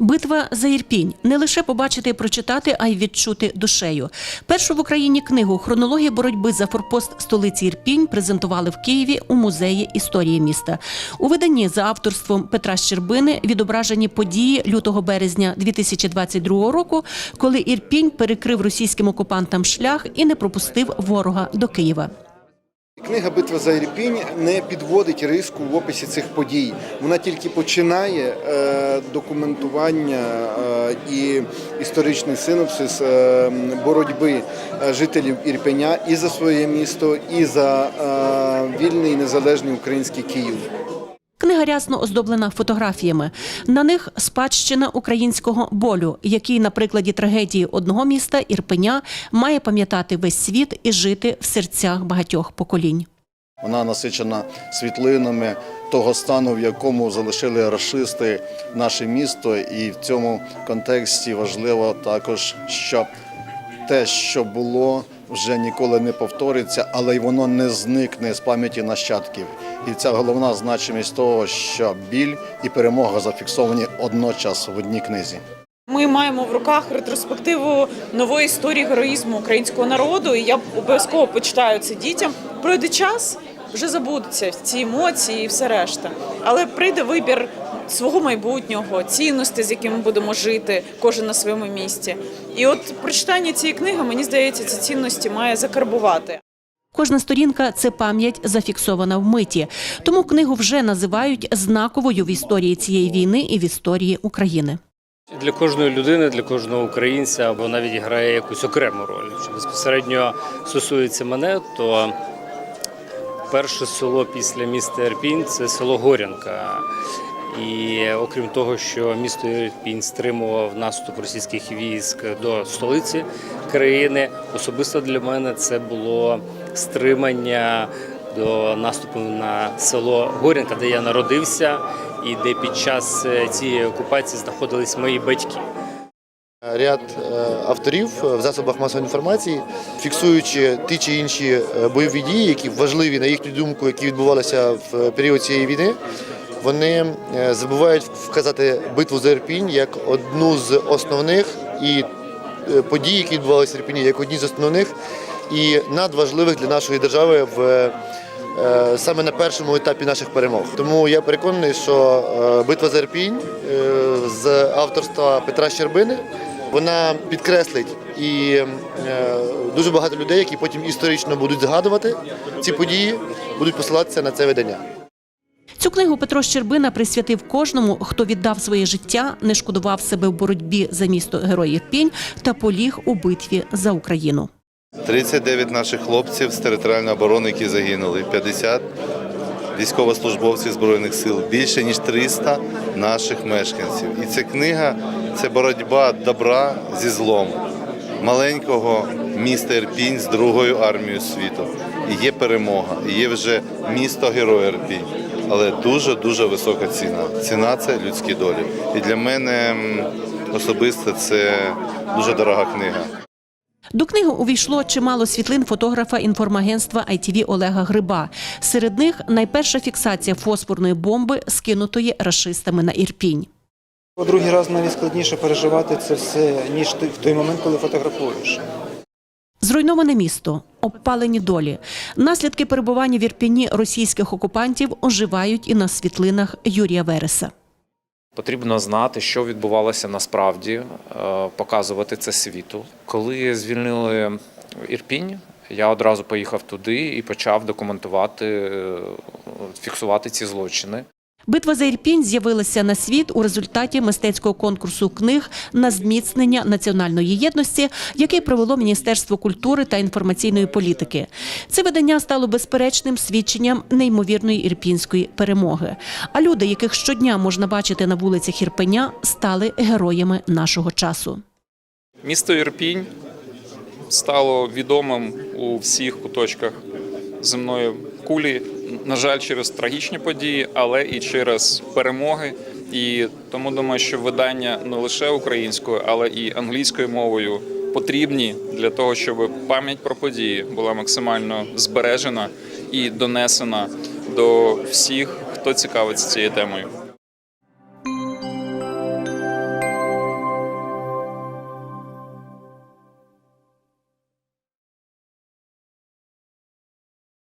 Битва за Ірпінь не лише побачити і прочитати, а й відчути душею. Першу в Україні книгу Хронологія боротьби за форпост столиці Ірпінь презентували в Києві у музеї історії міста. У виданні за авторством Петра Щербини відображені події лютого березня 2022 року, коли Ірпінь перекрив російським окупантам шлях і не пропустив ворога до Києва. Книга Битва за Ірпінь не підводить риску в описі цих подій. Вона тільки починає е, документування е, і історичний синопсис е, боротьби жителів Ірпеня і за своє місто, і за вільний незалежний український Київ. Книга рясно оздоблена фотографіями. На них спадщина українського болю, який на прикладі трагедії одного міста Ірпеня має пам'ятати весь світ і жити в серцях багатьох поколінь. Вона насичена світлинами того стану, в якому залишили рашисти наше місто. І в цьому контексті важливо також, що те, що було, вже ніколи не повториться, але й воно не зникне з пам'яті нащадків. І ця головна значимість того, що біль і перемога зафіксовані одночас в одній книзі. Ми маємо в руках ретроспективу нової історії героїзму українського народу, і я обов'язково почитаю це дітям. Пройде час, вже забудуться ці емоції і все решта. Але прийде вибір свого майбутнього, цінності, з якими будемо жити, кожен на своєму місці. І от прочитання цієї книги, мені здається, ці цінності має закарбувати. Кожна сторінка це пам'ять зафіксована в миті. Тому книгу вже називають знаковою в історії цієї війни і в історії України. Для кожної людини, для кожного українця або навіть грає якусь окрему роль. Що безпосередньо стосується мене, то перше село після міста Ірпінь це село Горянка. І окрім того, що місто Ірпінь стримував наступ російських військ до столиці країни, особисто для мене це було стримання до наступу на село Горянка, де я народився, і де під час е, цієї окупації знаходились мої батьки. Ряд е, авторів в засобах масової інформації, фіксуючи ті чи інші е, бойові дії, які важливі на їхню думку, які відбувалися в період цієї війни, вони забувають вказати битву за Ірпінь як одну з основних і подій, які відбувалися в Ірпіні, як одні з основних і надважливих для нашої держави в е, саме на першому етапі наших перемог. Тому я переконаний, що е, битва за Ірпінь е, з авторства Петра Щербини вона підкреслить і е, дуже багато людей, які потім історично будуть згадувати ці події, будуть посилатися на це видання. Цю книгу Петро Щербина присвятив кожному, хто віддав своє життя, не шкодував себе в боротьбі за місто Герой Ірпінь та поліг у битві за Україну. 39 наших хлопців з територіальної оборони, які загинули, 50 військовослужбовців збройних сил, більше ніж 300 наших мешканців. І ця книга це боротьба добра зі злом маленького міста Ірпінь з другою армією світу. І є перемога, і є вже місто Герой Ірпінь. Але дуже дуже висока ціна. Ціна це людські долі. І для мене особисто це дуже дорога книга. До книги увійшло чимало світлин фотографа інформагентства ITV Олега Гриба. Серед них найперша фіксація фосфорної бомби, скинутої рашистами на Ірпінь. У другий раз навіть складніше переживати це все, ніж в той момент, коли фотографуєш. Зруйноване місто, обпалені долі. Наслідки перебування в Ірпіні російських окупантів оживають і на світлинах Юрія Вереса. Потрібно знати, що відбувалося насправді, е, показувати це світу. Коли звільнили Ірпінь, я одразу поїхав туди і почав документувати, е, фіксувати ці злочини. Битва за Ірпінь з'явилася на світ у результаті мистецького конкурсу книг на зміцнення національної єдності, який провело Міністерство культури та інформаційної політики. Це видання стало безперечним свідченням неймовірної ірпінської перемоги. А люди, яких щодня можна бачити на вулицях Ірпеня, стали героями нашого часу. Місто Ірпінь стало відомим у всіх куточках земної кулі. На жаль, через трагічні події, але і через перемоги. І тому думаю, що видання не лише українською, але і англійською мовою потрібні для того, щоб пам'ять про події була максимально збережена і донесена до всіх, хто цікавиться цією темою.